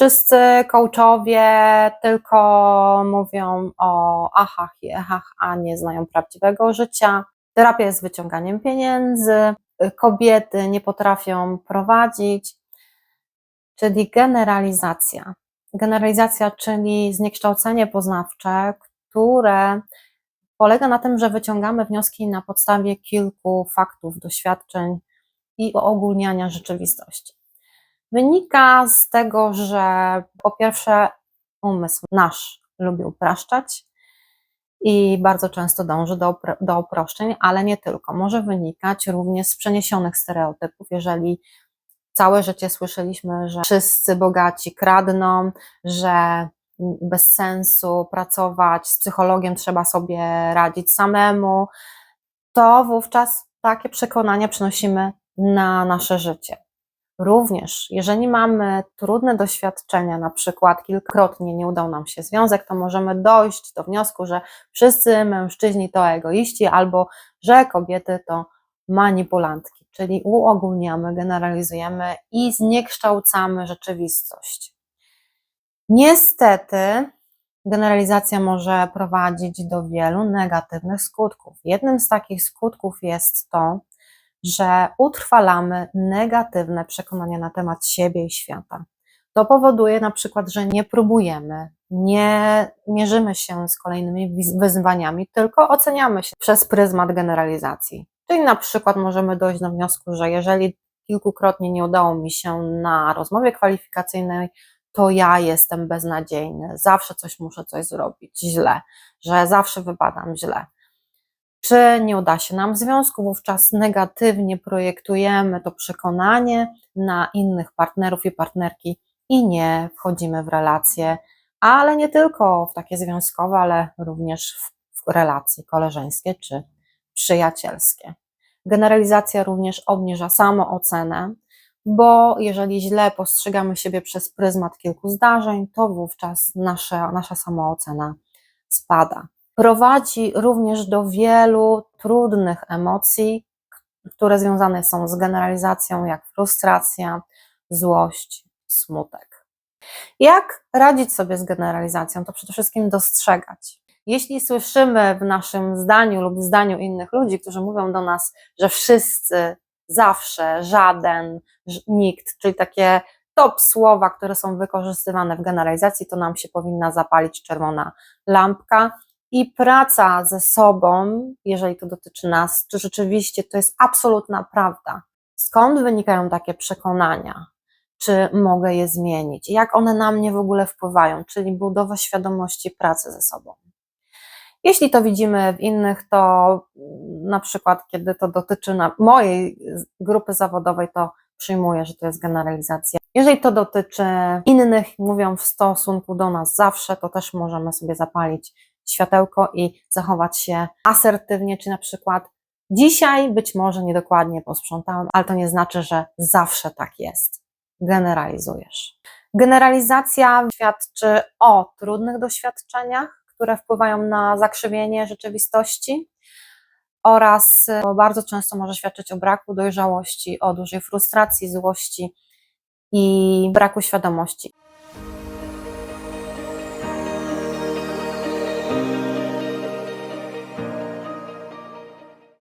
Wszyscy coachowie tylko mówią o achach i echach, a nie znają prawdziwego życia. Terapia jest wyciąganiem pieniędzy, kobiety nie potrafią prowadzić, czyli generalizacja. Generalizacja, czyli zniekształcenie poznawcze, które polega na tym, że wyciągamy wnioski na podstawie kilku faktów, doświadczeń i uogólniania rzeczywistości. Wynika z tego, że po pierwsze umysł nasz lubi upraszczać i bardzo często dąży do, do uproszczeń, ale nie tylko. Może wynikać również z przeniesionych stereotypów, jeżeli całe życie słyszeliśmy, że wszyscy bogaci kradną, że bez sensu pracować, z psychologiem trzeba sobie radzić samemu, to wówczas takie przekonania przenosimy na nasze życie. Również, jeżeli mamy trudne doświadczenia, na przykład kilkakrotnie nie udał nam się związek, to możemy dojść do wniosku, że wszyscy mężczyźni to egoiści albo że kobiety to manipulantki, czyli uogólniamy, generalizujemy i zniekształcamy rzeczywistość. Niestety, generalizacja może prowadzić do wielu negatywnych skutków. Jednym z takich skutków jest to, że utrwalamy negatywne przekonania na temat siebie i świata. To powoduje na przykład, że nie próbujemy, nie mierzymy się z kolejnymi wyzwaniami, tylko oceniamy się przez pryzmat generalizacji. Czyli na przykład możemy dojść do wniosku, że jeżeli kilkukrotnie nie udało mi się na rozmowie kwalifikacyjnej, to ja jestem beznadziejny, zawsze coś muszę coś zrobić źle, że zawsze wypadam źle. Czy nie uda się nam związku, wówczas negatywnie projektujemy to przekonanie na innych partnerów i partnerki i nie wchodzimy w relacje, ale nie tylko w takie związkowe, ale również w, w relacje koleżeńskie czy przyjacielskie. Generalizacja również obniża samoocenę, bo jeżeli źle postrzegamy siebie przez pryzmat kilku zdarzeń, to wówczas nasza, nasza samoocena spada. Prowadzi również do wielu trudnych emocji, które związane są z generalizacją, jak frustracja, złość, smutek. Jak radzić sobie z generalizacją? To przede wszystkim dostrzegać. Jeśli słyszymy w naszym zdaniu lub w zdaniu innych ludzi, którzy mówią do nas, że wszyscy, zawsze, żaden, nikt, czyli takie top słowa, które są wykorzystywane w generalizacji, to nam się powinna zapalić czerwona lampka. I praca ze sobą, jeżeli to dotyczy nas, czy rzeczywiście to jest absolutna prawda. Skąd wynikają takie przekonania? Czy mogę je zmienić? Jak one na mnie w ogóle wpływają? Czyli budowa świadomości pracy ze sobą. Jeśli to widzimy w innych, to na przykład, kiedy to dotyczy mojej grupy zawodowej, to przyjmuję, że to jest generalizacja. Jeżeli to dotyczy innych, mówią w stosunku do nas zawsze, to też możemy sobie zapalić światełko i zachować się asertywnie, czy na przykład dzisiaj być może niedokładnie posprzątałem, ale to nie znaczy, że zawsze tak jest. Generalizujesz. Generalizacja świadczy o trudnych doświadczeniach, które wpływają na zakrzywienie rzeczywistości oraz e, bardzo często może świadczyć o braku dojrzałości, o dużej frustracji, złości i braku świadomości. thank you